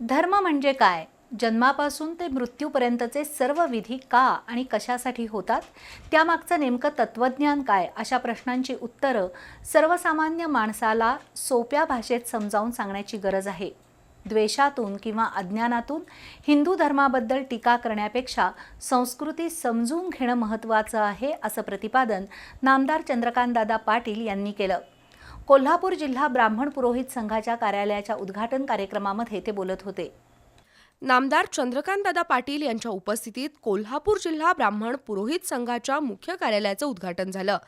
धर्म म्हणजे काय? जन्मापासून ते मृत्यूपर्यंतचे सर्व विधी का आणि कशासाठी होतात? त्यामागचं नेमकं तत्त्वज्ञान काय? अशा प्रश्नांची उत्तरं सर्वसामान्य माणसाला सोप्या भाषेत समजावून सांगण्याची गरज आहे. द्वेषातून किंवा अज्ञानातून हिंदू धर्माबद्दल टीका करण्यापेक्षा संस्कृती समजून घेणं महत्त्वाचं आहे असं प्रतिपादन नामदार चंद्रकांतदादा पाटील यांनी केलं. कोल्हापूर जिल्हा ब्राह्मण पुरोहित संघाच्या कार्यालयाच्या उद्घाटन कार्यक्रमामध्ये ते बोलत होते. नामदार चंद्रकांतदादा पाटील यांच्या उपस्थितीत कोल्हापूर जिल्हा ब्राह्मण पुरोहित संघाच्या मुख्य कार्यालयाचं उद्घाटन झालं.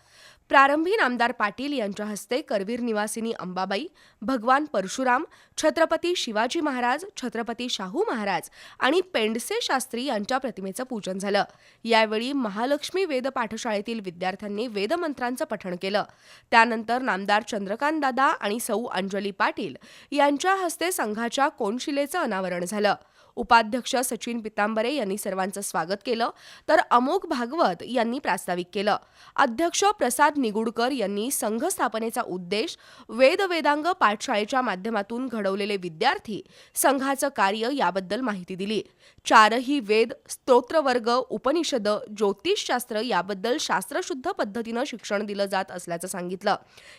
प्रारंभी नामदार पाटील यांच्या हस्ते करवीर निवासिनी अंबाबाई भगवान परशुराम छत्रपती शिवाजी महाराज छत्रपती शाहू महाराज आणि पेंडसे शास्त्री यांच्या प्रतिमेचं पूजन झालं. यावेळी महालक्ष्मी वेद पाठशाळेतील विद्यार्थ्यांनी वेदमंत्रांचं पठण केलं. त्यानंतर नामदार चंद्रकांत दादा आणि सौ अंजली पाटील यांच्या हस्ते संघाच्या कोनशिलेचं अनावरण झालं. उपाध्यक्ष सचिन पितांबरे यांनी सर्वांचं स्वागत केलं तर अमोघ भागवत यांनी प्रास्ताविक केलं. अध्यक्ष प्रसाद निगुडकर यांनी संघ स्थापनेचा उद्देश वेद वेदांग पाठशाळेच्या माध्यमातून घडवलेले विद्यार्थी संघाचं कार्य याबद्दल माहिती दिली. चारही वेद स्तोत्रवर्ग उपनिषद ज्योतिषशास्त्र याबद्दल शास्त्रशुद्ध पद्धतीनं शिक्षण दिलं जात असल्याचं सांगितलं.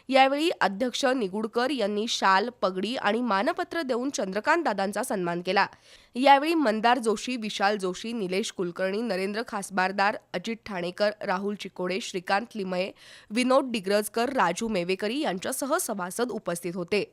यावेळी अध्यक्ष निगुडकर यांनी शाल पगडी आणि मानपत्र देऊन चंद्रकांत दादांचा सन्मान केला. यावेळी मंदार जोशी विशाल जोशी निलेश कुलकर्णी नरेंद्र खासबारदार अजित ठाणेकर राहुल चिकोडे श्रीकांत लिमये विनोद डिग्रजकर राजू मेवेकरी यांच्यासह सभासद उपस्थित होते.